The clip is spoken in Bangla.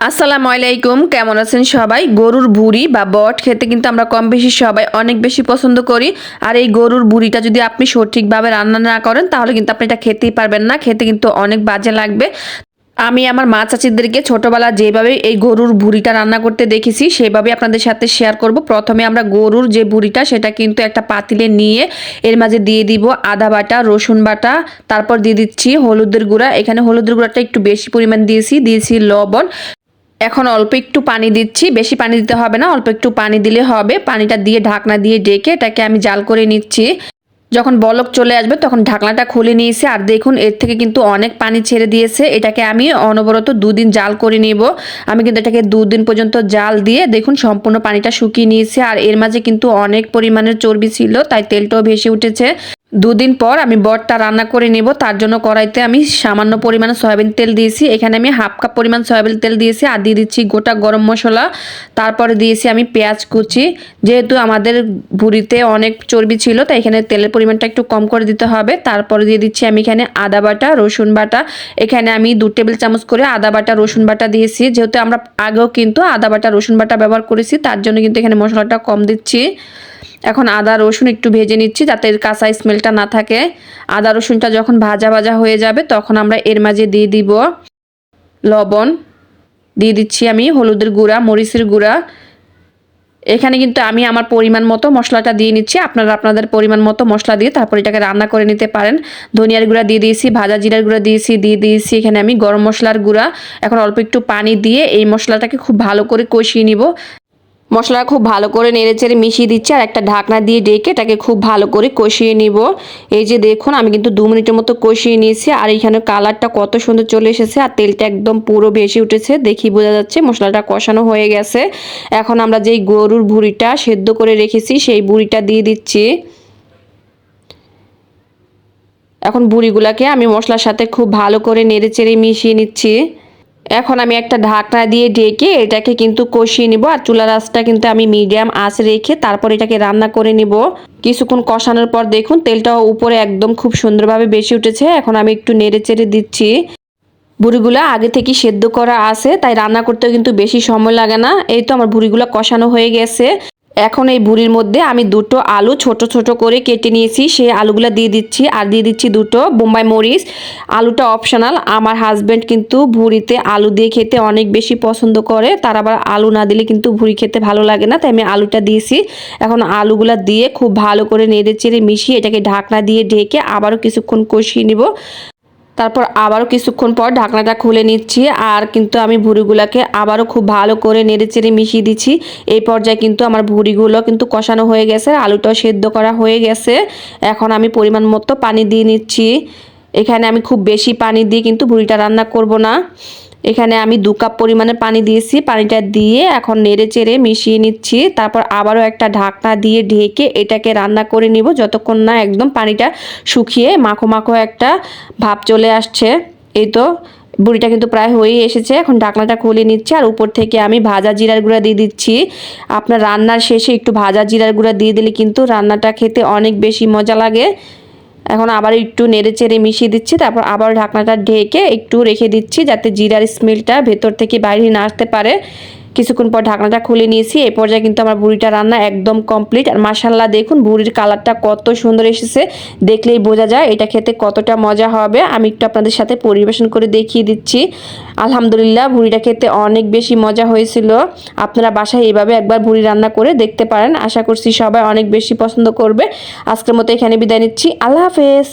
আসসালামু আলাইকুম, কেমন আছেন সবাই? গরুর ভুড়ি বা বট খেতে কিন্তু আমরা কম বেশি সবাই অনেক বেশি পছন্দ করি। আর এই গরুর ভুড়িটা যদি আপনি সঠিকভাবে রান্না না করেন, তাহলে কিন্তু আপনি এটা খেতেই পারবেন না। খেতে কিন্তু অনেক বাজে লাগবে। আমি আমার মা চাচিদেরকে ছোটোবেলা যেভাবে এই গরুর ভুড়িটা রান্না করতে দেখেছি, সেভাবে আপনাদের সাথে শেয়ার করব। প্রথমে আমরা গরুর যে ভুড়িটা, সেটা কিন্তু একটা পাতিলে নিয়ে এর মাঝে দিয়ে দিব আদা বাটা, রসুন বাটা, তারপর দিয়ে দিচ্ছি হলুদের গুঁড়া। এখানে হলুদের গুঁড়াটা একটু বেশি পরিমাণ দিয়েছি দিয়েছি লবণ। এখন অল্প একটু পানি দিচ্ছি। বেশি পানি দিতে হবে না, অল্প একটু পানি দিলে হবে। পানিটা দিয়ে ঢাকনা দিয়ে ডেকে এটাকে আমি জাল করে নিচ্ছি। যখন বলক চলে আসবে তখন ঢাকনাটা খুলে নিয়েছি। আর দেখুন, এর থেকে কিন্তু অনেক পানি ছেড়ে দিয়েছে। এটাকে আমি অনবরত দুদিন জাল করে নিব। আমি কিন্তু এটাকে দুদিন পর্যন্ত জাল দিয়ে দেখুন, সম্পূর্ণ পানিটা শুকিয়ে নিয়েছে। আর এর মাঝে কিন্তু অনেক পরিমাণের চর্বি ছিল, তাই তেলটাও ভেসে উঠেছে। দুদিন পর আমি বটটা রান্না করে নেব। তার জন্য কড়াইতে আমি সামান্য পরিমাণে সয়াবিন তেল দিয়েছি। এখানে আমি হাফ কাপ পরিমাণ সয়াবিন তেল দিয়েছি আর দিয়ে দিচ্ছি গোটা গরম মশলা। তারপরে দিয়েছি আমি পেঁয়াজ কুচি। যেহেতু আমাদের ভুড়িতে অনেক চর্বি ছিল, তাই এখানে তেলের পরিমাণটা একটু কম করে দিতে হবে। তারপরে দিয়ে দিচ্ছি আমি এখানে আদা বাটা, রসুন বাটা। এখানে আমি দু টেবিল চামচ করে আদা বাটা, রসুন বাটা দিয়েছি। যেহেতু আমরা আগেও কিন্তু আদা বাটা, রসুন বাটা ব্যবহার করেছি, তার জন্য কিন্তু এখানে মশলাটা কম দিচ্ছি। এখন আদা, রসুন একটু ভেজে নিচ্ছি যাতে এর কাঁচা স্মেলটা না থাকে। আদা, রসুনটা যখন ভাজা ভাজা হয়ে যাবে তখন আমরা এর মাঝে দিয়ে দিব লবণ। দিয়ে দিচ্ছি আমি হলুদের গুঁড়া, মরিচের গুঁড়া। এখানে কিন্তু আমি আমার পরিমাণ মতো মশলাটা দিয়ে নিচ্ছি। আপনারা আপনাদের পরিমাণ মতো মশলা দিয়ে তারপর এটাকে রান্না করে নিতে পারেন। ধনিয়ার গুঁড়া দিয়ে দিয়েছি, ভাজা জিরার গুঁড়া দিয়েছি, দিয়ে দিয়েছি এখানে আমি গরম মশলার গুঁড়া। এখন অল্প একটু পানি দিয়ে এই মশলাটাকে খুব ভালো করে কষিয়ে নিব। মশলা খুব ভালো করে নেড়ে চেড়ে মিশিয়ে দিচ্ছি আর একটা ঢাকনা দিয়ে ডেকে এটাকে খুব ভালো করে কষিয়ে নিব। এই যে দেখুন, আমি কিন্তু দু মিনিটের মতো কষিয়ে নিয়েছি আর এইখানে কালারটা কত সুন্দর চলে এসেছে আর তেলটা একদম পুরো ভেসে উঠেছে। দেখি বোঝা যাচ্ছে মশলাটা কষানো হয়ে গেছে। এখন আমরা যেই গরুর ভুড়িটা সেদ্ধ করে রেখেছি, সেই বুড়িটা দিয়ে দিচ্ছি। এখন বুড়িগুলাকে আমি মশলার সাথে খুব ভালো করে নেড়ে চেড়ে মিশিয়ে নিচ্ছি। এখন আমি একটা ঢাকনা দিয়ে ঢেকে এটাকে কিন্তু কষিয়ে নিব আর চুলা আঁচটা কিন্তু আমি মিডিয়াম আঁচ রেখে তারপর এটাকে রান্না করে নিব। কিছুক্ষণ কষানোর পর দেখুন তেলটা উপরে একদম খুব সুন্দরভাবে বেশি উঠেছে। এখন আমি একটু নেড়ে চেড়ে দিচ্ছি। বুড়িগুলো আগে থেকে সেদ্ধ করা আছে, তাই রান্না করতেও কিন্তু বেশি সময় লাগে না। এই তো আমার বুড়িগুলো কষানো হয়ে গেছে। এখন এই বুড়ির মধ্যে আমি দুটো আলু ছোট ছোট করে কেটে নিয়েছি। সেই আলুগুলো দিয়ে দিচ্ছি, আর দিয়ে দিচ্ছি দুটো বোম্বাই মরিচ। আলুটা অপশনাল আমার হাজব্যান্ড কিন্তু ভুড়িতে আলু দিয়ে খেতে অনেক বেশি পছন্দ করে। তার আবার আলু না দিলে কিন্তু ভুড়ি খেতে ভালো লাগে না, তাই আমি আলুটা দিয়েছি। এখন আলুগুলো দিয়ে খুব ভালো করে নেড়ে চেড়ে মিশিয়ে এটাকে ঢাকনা দিয়ে ঢেকে আবারও কিছুক্ষণ কষিয়ে নিব। তারপর আবারও কিছুক্ষণ পর ঢাকনাটা খুলে নিচ্ছি আর কিন্তু আমি ভুড়িগুলোকে আবারও খুব ভালো করে নেড়ে চেড়ে মিশিয়ে দিচ্ছি। এই পর্যায়ে কিন্তু আমার ভুড়িগুলো কিন্তু কষানো হয়ে গেছে, আলুটাও সেদ্ধ করা হয়ে গেছে। এখন আমি পরিমাণ মতো পানি দিয়ে নিচ্ছি। এখানে আমি খুব বেশি পানি দিয়ে কিন্তু ভুড়িটা রান্না করব না। এখানে আমি দু কাপ পরিমাণে পানি দিয়েছি। পানিটা দিয়ে এখন নেড়ে চেড়ে মিশিয়ে নিচ্ছি। তারপর আবারও একটা ঢাকনা দিয়ে ঢেকে এটাকে রান্না করে নিব। যতক্ষণ না একদম পানিটা শুকিয়ে মাখো মাখো একটা ভাব চলে আসছে। এই তো, বুড়িটা কিন্তু প্রায় হয়েই এসেছে। এখন ঢাকনাটা খুলে নিচ্ছে আর উপর থেকে আমি ভাজা জিরার গুঁড়া দিয়ে দিচ্ছি। আপনার রান্নার শেষে একটু ভাজা জিরার গুঁড়া দিয়ে দিলে কিন্তু রান্নাটা খেতে অনেক বেশি মজা লাগে। এখন আবার একটু নেড়ে চেড়ে মিশিয়ে দিচ্ছি, তারপর আবার ঢাকনাটা ঢেকে একটু রেখে দিচ্ছি যাতে জিরার স্মেলটা ভেতর থেকে বাইরে না আসতে পারে। কিছুক্ষণ পর ঢাকনাটা খুলে নিয়েছি। এই পর্যায়ে কিন্তু আমার বুড়িটা রান্না একদম কমপ্লিট আর মাসাল্লাহ দেখুন, বুড়ির কালারটা কত সুন্দর এসেছে। দেখলেই বোঝা যায় এটা খেতে কতটা মজা হবে। আমি একটু আপনাদের সাথে পরিবেশন করে দেখিয়ে দিচ্ছি। আলহামদুলিল্লাহ ভুড়িটা খেতে অনেক বেশি মজা হয়েছিল। আপনারা বাসায় এইভাবে একবার ভুড়ি রান্না করে দেখতে পারেন। আশা করছি সবাই অনেক বেশি পছন্দ করবে। আজকের মতো এখানে বিদায় নিচ্ছি। আল্লাহ হাফেজ।